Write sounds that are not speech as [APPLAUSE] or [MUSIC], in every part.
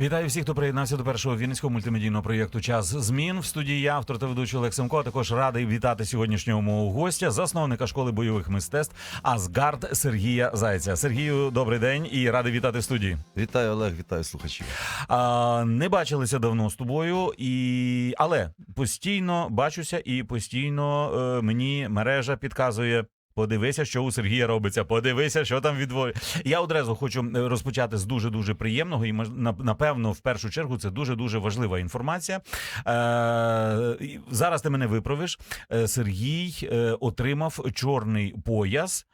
Вітаю всіх, хто приєднався до першого вінницького мультимедійного проєкту Час змін в студії. Я, автор та ведучий Олег Семко. а Також радий вітати сьогоднішнього мого гостя, засновника школи бойових мистецтв Асгард Сергія Зайця. Сергію, добрий день і радий вітати в студії. Вітаю, Олег, вітаю слухачів. А, не бачилися давно з тобою, і але постійно бачуся і постійно е, мені мережа підказує. Подивися, що у Сергія робиться. Подивися, що там відволі. Я одразу хочу е, розпочати з дуже дуже приємного, і напевно, в першу чергу, це дуже дуже важлива інформація. Е, зараз ти мене виправиш. Е, Сергій отримав чорний пояс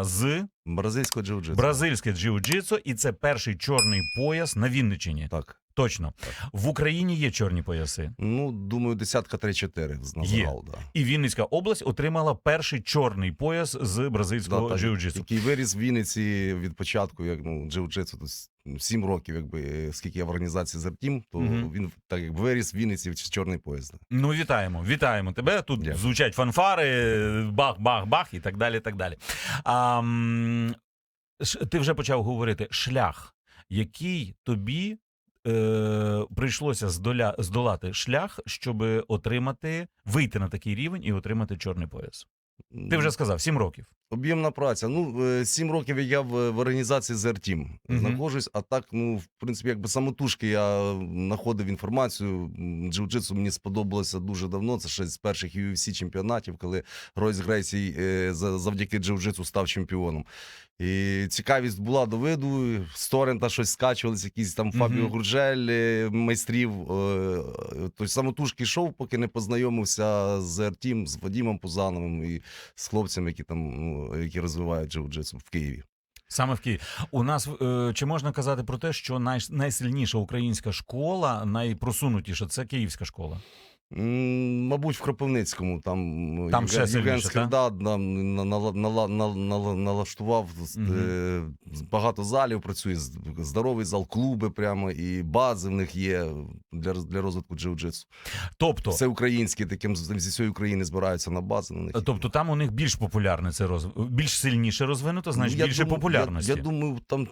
з Бразильського джиу-джитсу. бразильське джиу-джитсу, і це перший чорний пояс на Вінниччині. Так. Точно в Україні є чорні пояси, Ну, думаю, десятка 3-4 назвав. Да. і Вінницька область отримала перший чорний пояс з бразильського Да, джиу-джитсу. Який виріс в Вінниці від початку, як ну, джиу-джитсу, сім років, якби е, скільки я в організації Зертім, то Мгм. він так як виріс в Вінниці в чорний поїзд. Ну, вітаємо, вітаємо тебе. Тут Дякую. звучать фанфари, бах, бах, бах і так далі. так далі. А, м, ш- ти вже почав говорити шлях, який тобі е, прийшлося здоля, здолати шлях, щоб отримати, вийти на такий рівень і отримати чорний пояс. Ти вже сказав, сім років. Об'ємна праця. Ну, е, сім років я в, в організації Зертім Мгм. знаходжусь, а так, ну, в принципі, якби самотужки я знаходив інформацію. Джиу-джитсу мені сподобалося дуже давно. Це ще з перших UFC чемпіонатів, коли Ройс Грейсі е, за- завдяки джиу-джитсу став чемпіоном. І цікавість була до виду. З торрента щось скачувалися, якісь там Фабіо. Гурджель, е, майстрів. Тобто самотужки йшов, поки не познайомився з Артім, з Вадімом Пузановим і з хлопцями, які там ну, які розвивають джиу-джитсу в Києві. Саме в Києві. У нас чи можна казати про те, що най, найсильніша українська школа, найпросунутіша це київська школа. Мабуть, в Кропивницькому там, Там ще сильніше, на- налаштував е, багато залів. Працює здоровий зал, клуби прямо і бази в них є для для розвитку джиу-джитсу. Тобто, Все українське, таким зі всієї України збираються на бази. На них. тобто там у них більш популярне це роз... більш сильніше розвинуто, значить Ну, більше популярності. Я, я думаю, там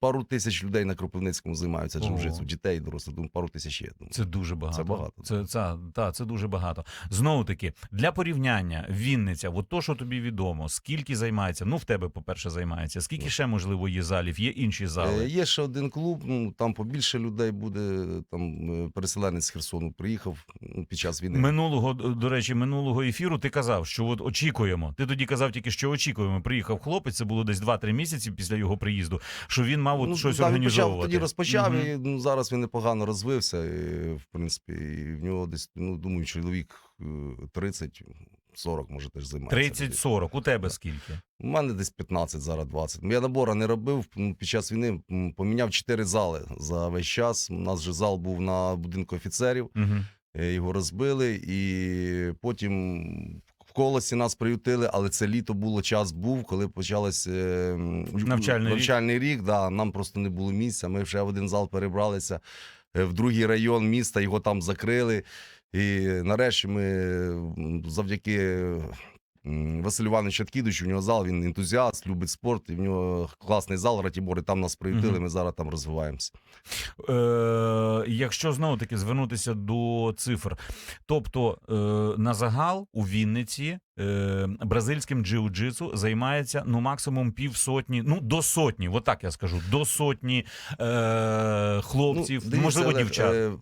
пару тисяч людей на Кропивницькому займаються джиу-джитсу. Дітей, дорослих, думаю, пару тисяч є. Думаю. Це дуже багато. Це багато. Це, це, та, це дуже багато. Знову таки, для порівняння, Вінниця, от то, що тобі відомо, скільки займається, ну в тебе, по-перше, займається, скільки ще, можливо, є залів, є інші Е, зали. Є ще один клуб, ну там побільше людей буде. Там е, переселенець з Херсону приїхав ну, під час війни. Минулого, до речі, минулого ефіру ти казав, що от очікуємо. Ти тоді казав тільки, що очікуємо. Приїхав хлопець, це було десь 2-3 місяці після його приїзду, що він мав от ну, щось да, він почав, тоді розпочав, Мгм. і ну, зараз він непогано розвився. І, в принципі, і в нього десь, ну думаю, чоловік е, 30. 40, може, теж займається. 30-40. У тебе скільки? У мене десь 15, зараз 20. Я набора не робив. ну, Під час війни поміняв 4 зали за весь час. У нас же зал був на будинку офіцерів. Угу. Е, Його розбили, і потім в колосі нас приютили, але це літо було, час був, коли почався Навчальний навчальний рік. Да, нам просто не було місця. Ми вже в один зал перебралися е, в другий район міста, його там закрили. І нарешті ми завдяки. М, Іванович Аткідович, у нього зал, він ентузіаст, любить спорт, і в нього класний зал, Ратібори, там нас приютили, ми зараз там розвиваємося. Е, якщо знову таки звернутися до цифр, тобто е, на загал у Вінниці е, бразильським джиу-джитсу займається ну максимум півсотні, ну до сотні, от так я скажу, до сотні е, хлопців, дивіться, можливо, Олег, дівчат. е,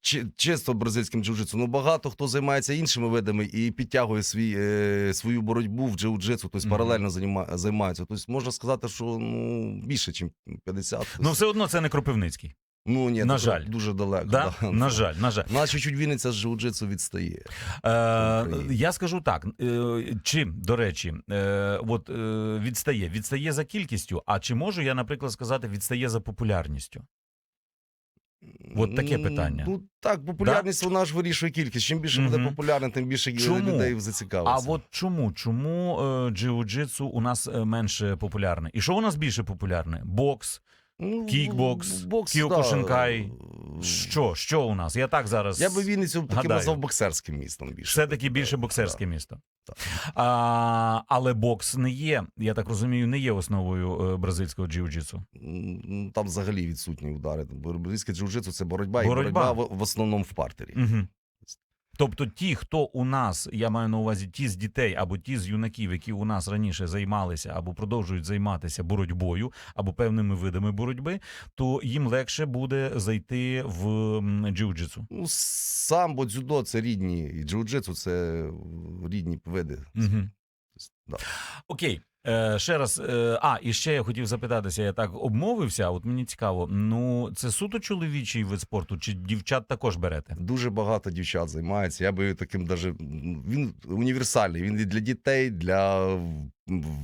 чи- Чисто бразильським джиу-джитсу. Ну багато хто займається іншими видами і підтягує свій, е, свою боротьбу в джиу-джитсу, тобто Мгм. паралельно заніма- займаються. Тобто можна сказати, що ну більше, ніж 50. Ну все одно це не Кропивницький. Ну ні, на жаль. дуже далеко. Да? да. На жаль, на жаль. У нас чуть-чуть Вінниця з джиу-джитсу відстає. Е, я скажу так: е, чи, до речі, е, от, е, відстає, відстає за кількістю, а чи можу я, наприклад, сказати, відстає за популярністю? От таке питання. Ну так, популярність вона ж вирішує кількість. Чим більше буде Мгм. популярним, тим більше Чому? людей А от чому? Чому е, джиу-джитсу у нас е, менше популярне? І що у нас більше популярне? Бокс, Кікбокс, бокс, кіокушинкай. да. Що? Що у нас? Я так зараз. Я би Вінницю Гадаю. назвав боксерським містом більше. Все-таки більше боксерське да. місто. Так. А, але бокс не є, я так розумію, не є основою е, бразильського джиу-джитсу. Там взагалі відсутні удари. Бразильське джиу-джитсу – це боротьба, Боротьба. і боротьба в, в основному в партері. Угу. Тобто, ті, хто у нас, я маю на увазі ті з дітей або ті з юнаків, які у нас раніше займалися або продовжують займатися боротьбою або певними видами боротьби, то їм легше буде зайти в джиу-джитсу. Ну, самбо, дзюдо – це рідні, і джиу-джитсу – це рідні види. Угу. Да. Окей. Е, ще раз, е, а і ще я хотів запитатися, я так обмовився. От мені цікаво, ну це суто чоловічий вид спорту, чи дівчат також берете? Дуже багато дівчат займається. Я би таким даже він універсальний. Він і для дітей, для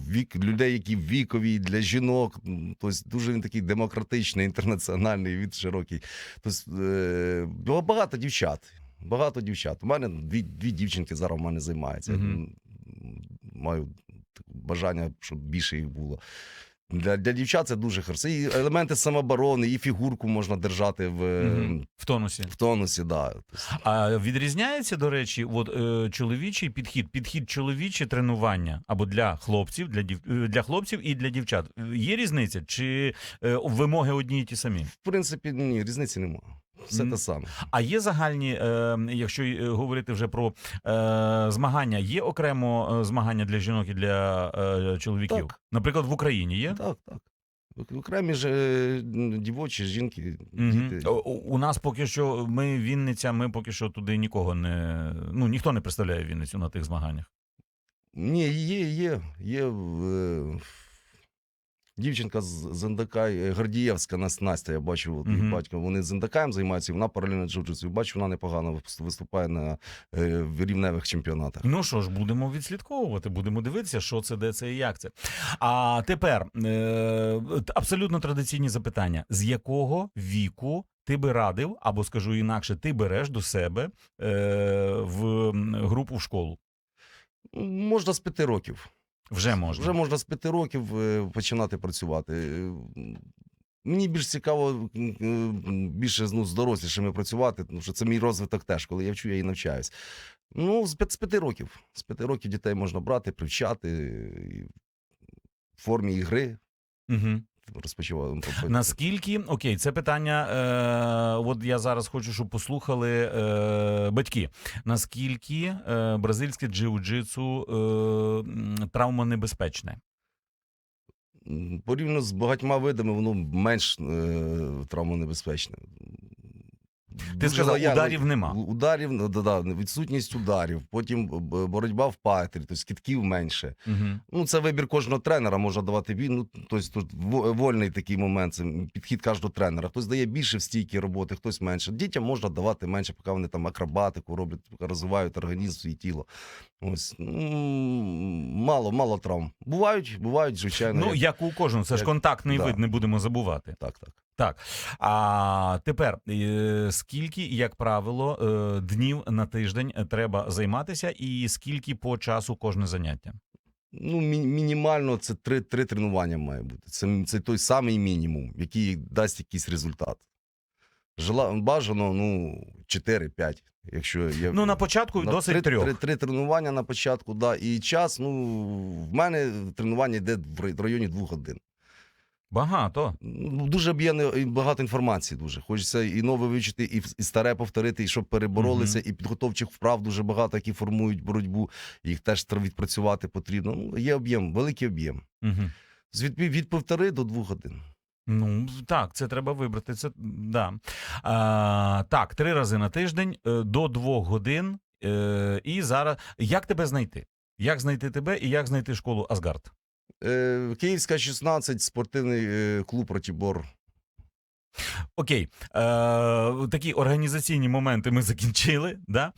вік людей, які вікові, для жінок. Тобто дуже він такий демократичний, інтернаціональний, він широкий. Тобто е, багато дівчат. Багато дівчат. У мене дві, дві дівчинки зараз у мене займаються. Я, Мгм. Маю бажання, щоб більше їх було. Для, для дівчат це дуже хорошо. І елементи самооборони, і фігурку можна держати в, Мгм. В тонусі. в тонусі. Да. А відрізняється, до речі, от е, чоловічий підхід, підхід чоловіче тренування або для хлопців, для дів, е, для хлопців і для дівчат. Є різниця? Чи е, вимоги одні і ті самі? В принципі, ні, різниці немає. Все те саме. А є загальні, е, якщо е, говорити вже про е, змагання, є окремо е, змагання для жінок і для е, чоловіків? Так. Наприклад, в Україні є? Так, так. Окремі ж е, дівочі, жінки, Мгм. діти. У, у нас поки що ми Вінниця, ми поки що туди нікого не ну ніхто не представляє Вінницю на тих змаганнях. Ні, є, є. Є е, дівчинка з Зендака, е, Гордієвська Нас- Настя, я бачу, от, її Мгм. батько, вони з Зендакаєм займаються, і вона паралельно джиу-джитсу. Бачу, вона непогано виступає на е, рівневих чемпіонатах. Ну що ж, будемо відслідковувати, будемо дивитися, що це, де це і як це. А тепер е, абсолютно традиційні запитання: з якого віку ти би радив, або скажу інакше, ти береш до себе е, в групу в школу? Можна з п'яти років. Вже можна. Вже можна з п'яти років е, починати працювати. Е, Мені більш цікаво м, більше ну, з дорослішими працювати, тому що це мій розвиток теж. Коли я вчу, я і навчаюсь. Ну, з п'яти, років. З п'яти років дітей можна брати, привчати в формі ігри Угу. Розпочувати. Наскільки окей, це питання. Е, от я зараз хочу, щоб послухали е, батьки. Наскільки е, бразильське джиу-джитсу е, травмонебезпечне? Порівняно з багатьма видами, воно менш е, травмонебезпечне. Ти сказав, лояльно- ударів нема. Ударів, ну, да, да, відсутність ударів, потім боротьба в патері, тобто кітків менше. Угу. Ну, це вибір кожного тренера, можна давати він. Ну, тобто тут во- вольний такий момент, це підхід кожного тренера. Хтось дає більше в стійкі роботи, хтось менше. Дітям можна давати менше, поки вони там акробатику роблять, поки розвивають організм свій тіло. Ось м, мало, мало травм. Бувають, бувають, звичайно. Ну, як- як у кожного, це ж контактний да. вид, не будемо забувати. так, так. Так. А тепер е, скільки, як правило, е, днів на тиждень треба займатися, і скільки по часу кожне заняття? Ну, мінімально це три, три тренування має бути. Це, це той самий мінімум, який дасть якийсь результат. Жела, бажано, ну, 4-5. Якщо є, Ну на початку на досить три, трьох. Три, три тренування на початку, да. І час, ну, в мене тренування йде в районі двох годин. Багато. Ну, дуже і багато інформації дуже. Хочеться і нове вивчити, і, і старе повторити, і щоб переборолися, і підготовчих вправ дуже багато, які формують боротьбу. Їх теж треба відпрацювати потрібно. Ну, є об'єм, великий об'єм. Угу. З від, від півтори до двох годин. Ну так, це треба вибрати. Це да. а, так, три рази на тиждень е, до двох годин. Е, і зараз як тебе знайти? Як знайти тебе і як знайти школу Асгард? Е, Київська 16, спортивний е, клуб Ратібор. Окей, е, такі організаційні моменти ми закінчили. Да?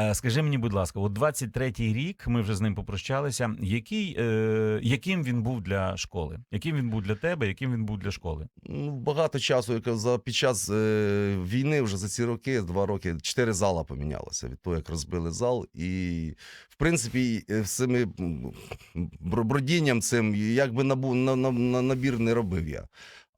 Е, скажи мені, будь ласка, от 23-й рік ми вже з ним попрощалися. Який, е, яким він був для школи? Яким він був для тебе? Яким він був для школи? Ну, багато часу, як за під час е, війни, вже за ці роки, два роки, чотири зала помінялося від того, як розбили зал. І, в принципі, е, з цими бродінням цим, як би набу, на, на, на набір не робив я.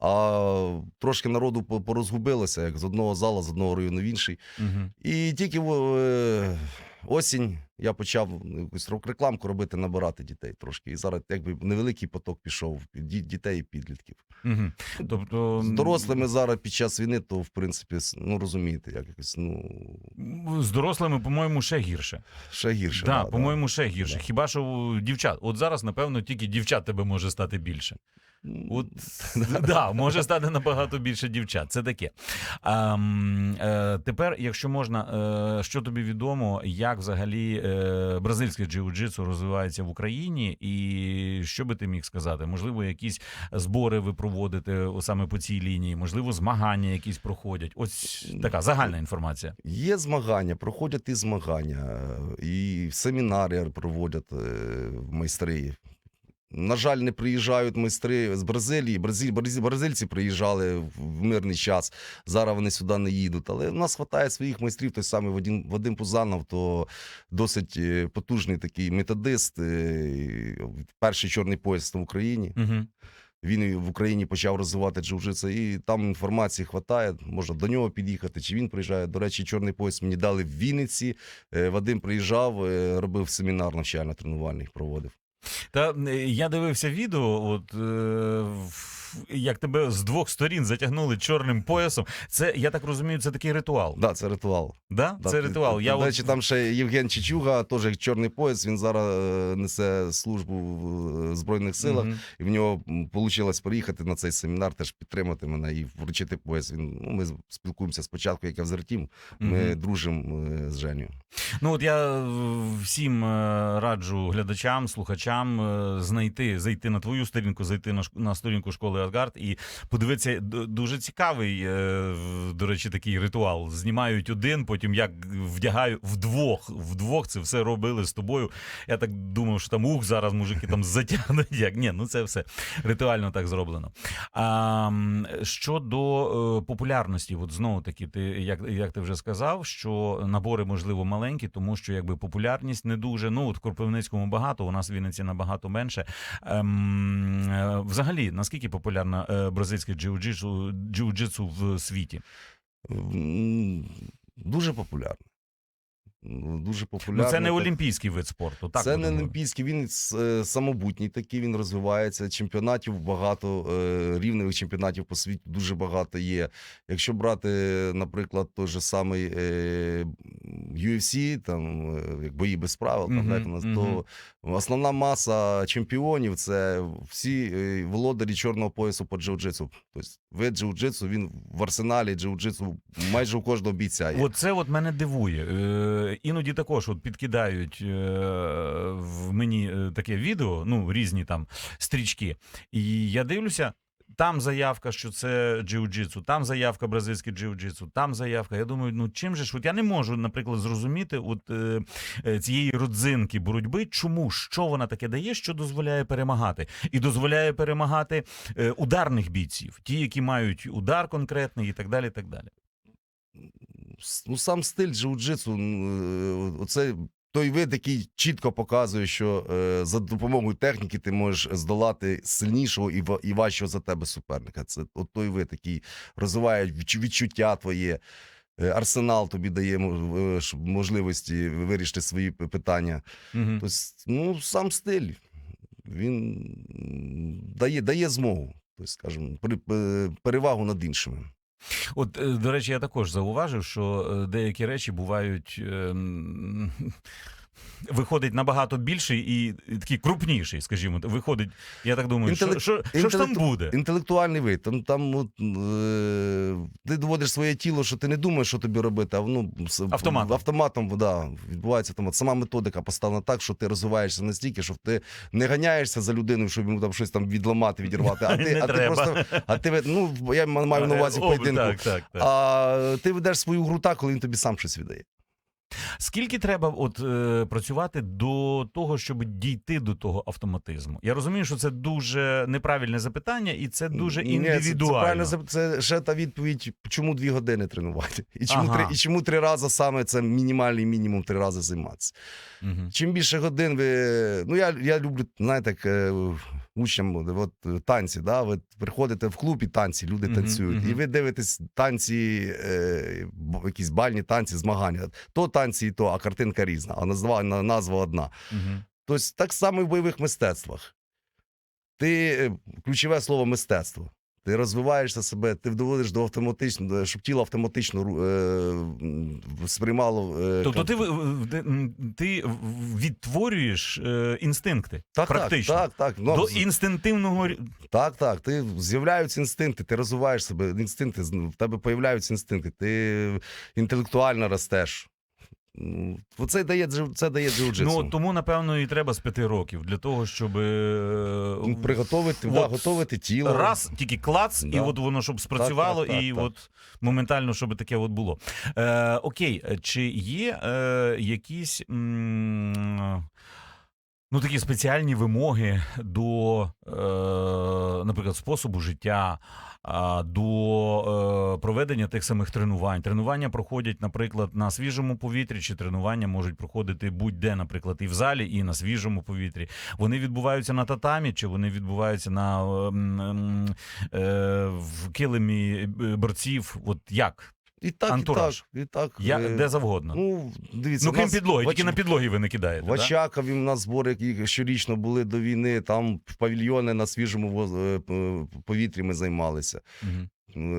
А трошки народу порозгубилося, як з одного зала, з одного району в інший. Угу. І тільки в е, осінь я почав якусь рок- рекламку робити, набирати дітей трошки. І зараз якби невеликий поток пішов дітей і підлітків. Угу. Тобто З дорослими зараз під час війни, то в принципі, ну розумієте, як якось ну з дорослими, по-моєму, ще гірше. ще гірше. Да, да, по-моєму, ще гірше. Да. Хіба що у дівчат? От зараз, напевно, тільки дівчат тебе може стати більше. От [LAUGHS] [LAUGHS] да, може стати набагато більше дівчат. Це таке. А, е, тепер, якщо можна, е, що тобі відомо, як взагалі е, бразильське джиу-джитсу розвивається в Україні, і що би ти міг сказати? Можливо, якісь збори ви проводите саме по цій лінії, можливо, змагання якісь проходять. Ось така загальна інформація. Є змагання, проходять і змагання, е, і семінари проводять е, майстри. На жаль, не приїжджають майстри з Бразилії. Бразиль, бразиль, бразильці приїжджали в мирний час. Зараз вони сюди не їдуть. Але в нас вистачає своїх майстрів. Той самий Вадим, Вадим Пузанов, то досить е, потужний такий методист. е, Перший чорний пояс в Україні. Угу. Він в Україні почав розвивати джиу-джитсу, і там інформації вистачає. Можна до нього під'їхати, чи він приїжджає. До речі, чорний пояс мені дали в Вінниці. Е, Вадим приїжджав, робив семінар навчально-тренувальний, проводив. Та я дивився відео, от е, як тебе з двох сторін затягнули чорним поясом. Це я так розумію, це такий ритуал. Да, це ритуал. Да? Да, Це ти- ритуал. ти- Я До от... речі, там ще Євген Чичуга, теж чорний пояс. Він зараз е, несе службу в е, Збройних силах. Мгм. І в нього вийшло приїхати на цей семінар, теж підтримати мене і вручити пояс. Він ну, ми спілкуємося спочатку, як я в Зертім. Ми Мгм. дружимо е, з Женю. Ну от я е, всім е, раджу глядачам, слухачам е, знайти, зайти на твою сторінку, зайти на, на сторінку школи Асгард і подивитися. Дуже цікавий, е, до речі, такий ритуал. Знімають один, потім як вдягаю вдвох. Вдвох це все робили з тобою. Я так думав, що там ух, зараз мужики там затягнуть. Як ні, ну це все ритуально так зроблено. А, щодо е, популярності, от знову таки, ти як, як ти вже сказав, що набори можливо маленькі, тому що якби популярність не дуже. Ну от в Кропивницькому багато, у нас в Вінниці набагато менше. Ем, е, взагалі, наскільки популярна е, бразильське джиу-джитсу, в світі? Дуже популярний. Дуже популярний. Ну це не олімпійський вид спорту. Так це не олімпійський, він е, самобутній такий, він розвивається. Чемпіонатів багато, е, рівневих чемпіонатів по світі дуже багато є. Якщо брати, наприклад, той же самий UFC, там, е, як бої без правил, там, Мгм, знаєте, у нас, мгм. то основна маса чемпіонів це всі володарі чорного поясу по джиу-джитсу. Тобто вид джиу-джитсу, він в арсеналі джиу-джитсу майже у кожного бійця є. От це от мене дивує. Іноді також от підкидають е, в мені е, таке відео, ну різні там стрічки. І я дивлюся. Там заявка, що це джиу-джитсу, там заявка бразильське джиу-джитсу, там заявка. Я думаю, ну чим же ж? От я не можу, наприклад, зрозуміти от е, е, цієї родзинки боротьби, чому що вона таке дає, що дозволяє перемагати, і дозволяє перемагати е, ударних бійців, ті, які мають удар конкретний, і так далі. І так далі. Ну, сам стиль джиу-джитсу, е, оце той вид, який чітко показує, що е, за допомогою техніки ти можеш здолати сильнішого і, і важчого за тебе суперника. Це от той вид, який розвиває відчуття твоє. Е, Арсенал тобі дає е, можливості вирішити свої питання. Угу. Тобто, ну, сам стиль він дає, дає змогу, тобто, скажімо, перевагу над іншими. От, е, до речі, я також зауважив, що е, деякі речі бувають. ем, Виходить набагато більший і такий крупніший, скажімо. Виходить, я так думаю, що, Інтелект- що, що ж там буде? Інтелектуальний вид. Там, там от, е, ти доводиш своє тіло, що ти не думаєш, що тобі робити, а с- Автоматом. автоматом да, відбувається автомат. Сама методика поставлена так, що ти розвиваєшся настільки, що ти не ганяєшся за людиною, щоб йому там щось там відламати, відірвати. А [LAUGHS] ти, а ти просто, а ти ну я маю на увазі поєдинку. А ти ведеш свою гру так, коли він тобі сам щось віддає. Скільки треба от, е, працювати до того, щоб дійти до того автоматизму? Я розумію, що це дуже неправильне запитання, і це дуже Ні, це- Це, це ще та відповідь, чому дві години тренувати. І чому, Ага. три, і чому три рази саме це мінімальний мінімум три рази займатися. Мгм. Чим більше годин ви. Ну, я, я люблю, знаєте, як, е, учням от, е, танці. Да? Ви приходите в клуб і танці, люди танцюють. І ви дивитесь танці, е, якісь бальні танці, змагання. То танці і то, а картинка різна, а назва, назва одна. Мгм. Тобто так само і в бойових мистецтвах. Ти е, ключове слово мистецтво. Ти розвиваєшся себе, ти доводиш до автоматично, щоб тіло автоматично е, сприймало. е, Тобто ти, ти відтворюєш е, інстинкти так, практично. Так, так, так. Ну, До інстинктивного так, так. Ти з'являються інстинкти, ти розвиваєш себе. Інстинкти в тебе появляються інстинкти. Ти інтелектуально ростеш. Ну, Це дає це дає джиу-джитсу. Ну тому напевно і треба з п'яти років для того, щоб е, Ну, Приготовити, от да, готовити тіло. раз тільки клац, і от воно щоб спрацювало, Так, так, так, і так. от моментально, щоб таке от було. Е, окей, чи є е, якісь. М- Ну, такі спеціальні вимоги до, е, наприклад, способу життя, до е, проведення тих самих тренувань. Тренування проходять, наприклад, на свіжому повітрі, чи тренування можуть проходити будь-де, наприклад, і в залі, і на свіжому повітрі. Вони відбуваються на татамі, чи вони відбуваються на ем, е, в килимі е, борців. От як? І так, Антураж. і так. І так. Я, Е, де завгодно. Ну, Ну, дивіться, в крім нас підлоги, в тільки Оч- на підлогі ви не кидаєте. В да? Очакові у нас збори, які щорічно були до війни, там павільйони на свіжому воз- е, п- повітрі ми займалися. Мгм.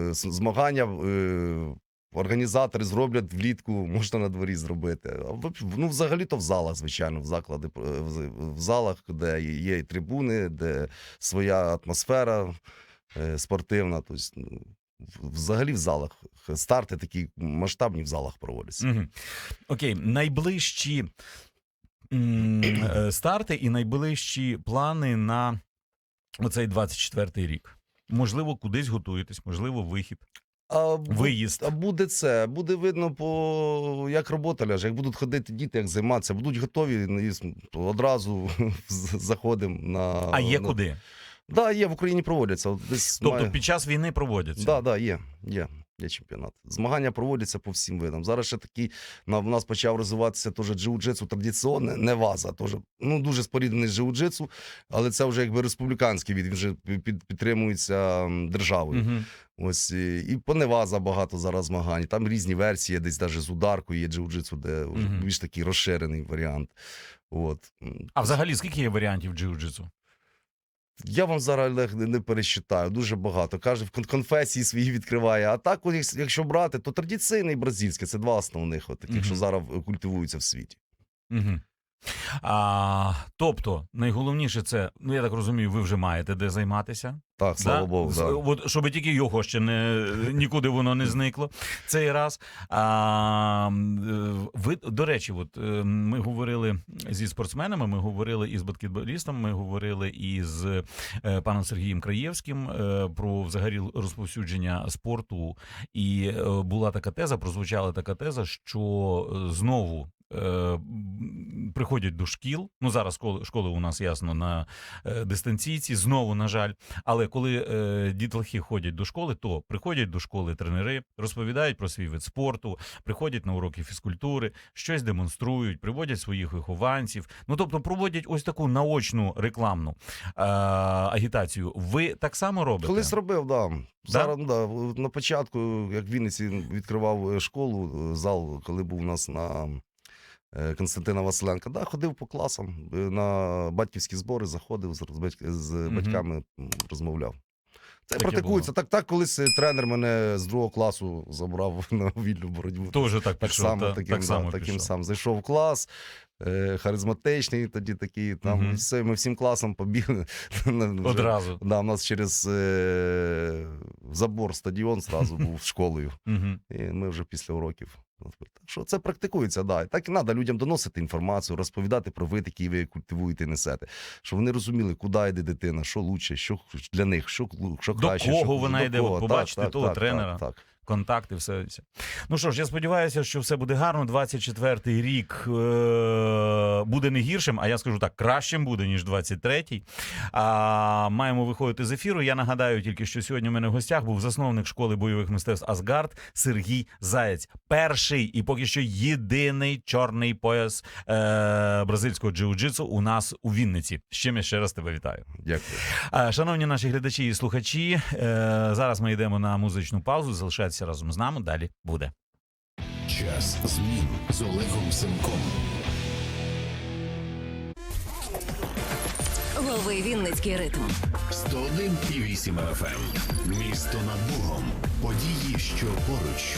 Е, Змагання е, організатори зроблять влітку, можна на дворі зробити. А в- Ну, взагалі-то в залах, звичайно, в заклади, е, в- в залах, де є і трибуни, де своя атмосфера е, спортивна. Тобто, ну, в- взагалі в залах. Старти такі масштабні в залах проводяться. Окей, найближчі е, старти і найближчі плани на оцей 24-й рік. Можливо, кудись готуєтесь, можливо, вихід, А, виїзд. А буде це, буде видно по як робота ляже, як будуть ходити діти, як займатися, будуть готові одразу [LAUGHS] заходимо на А є на- куди? Да, є в Україні проводяться. Десь Тобто має... під час війни проводяться. да, да, є, є. Є чемпіонат. Змагання проводяться по всім видам. Зараз ще такий на в нас почав розвиватися теж джиу-джитсу традиційне, не ваза. Теж ну дуже споріднений з джиу-джитсу, але це вже якби республіканський від. Він вже під, підтримується державою. Мгм. Ось і і по Неваза багато зараз змагань. Там різні версії, десь навіть з ударкою є джиу-джитсу, де Мгм. більш такий розширений варіант. От. А взагалі, скільки є варіантів джиу-джитсу? Я вам зараз Олег, не, не пересчитаю, дуже багато. Каже, в конфесії свої відкриває. А так, якщо брати, то традиційний бразильський це два основних, от, таких, угу. що зараз культивуються в світі. Угу. А, тобто, найголовніше це, ну я так розумію, ви вже маєте де займатися. Так, слава да? Богу. Да. От, щоб тільки його ще не нікуди воно не зникло цей раз. А, ви, до речі, от е, ми говорили зі спортсменами, ми говорили із баскетболістом, ми говорили із е, паном Сергієм Краєвським е, про взагалі розповсюдження спорту. І була така теза, прозвучала така теза, що знову. Е, Приходять до шкіл. Ну зараз школи, у нас ясно на е, дистанційці. Знову на жаль. Але коли е, дітлахи ходять до школи, то приходять до школи тренери, розповідають про свій вид спорту, приходять на уроки фізкультури, щось демонструють, приводять своїх вихованців. Ну тобто проводять ось таку наочну рекламну е, агітацію. Ви так само робите? Колись робив, да. Зараз да? на початку, як в Вінниці відкривав е, школу, зал, коли був у нас на Константина Василенка, да, ходив по класам е, на батьківські збори, заходив з, з батьками, розмовляв. Це Таке практикується. Так, так, колись е, тренер мене з другого класу забрав [LAUGHS] на вільну боротьбу. Тоже так пішов, само, та- таким, так да, таким сам. Зайшов в клас, е, харизматичний, тоді такий, там, і все, ми всім класом побігли. [LAUGHS] Одразу. Да, у нас через е, забор стадіон зразу був школою. Угу. І ми вже після уроків. Так що це практикується, да. І так і треба людям доносити інформацію, розповідати про вид, який ви культивуєте і несете. Щоб вони розуміли, куди йде дитина, що лучше, що для них, що, що що До кого що, вона до йде, кого. от так, того тренера. Так, так. Контакти, все. Ну що ж, я сподіваюся, що все буде гарно. 24-й рік е- буде не гіршим, а я скажу так, кращим буде, ніж 23-й. А, маємо виходити з ефіру. Я нагадаю тільки, що сьогодні у мене в гостях був засновник школи бойових мистецтв Асгард Сергій Заєць. Перший і поки що єдиний чорний пояс е- бразильського джиу-джитсу у нас у Вінниці. З чим я ще раз тебе вітаю. Дякую. А, Шановні наші глядачі і слухачі, е, зараз ми йдемо на музичну паузу. Залишайтеся разом з нами. Далі буде. Час змін з Олегом Семком. Лови Вінницький ритм. 101,8 FM. Місто над Богом. Події, що поруч.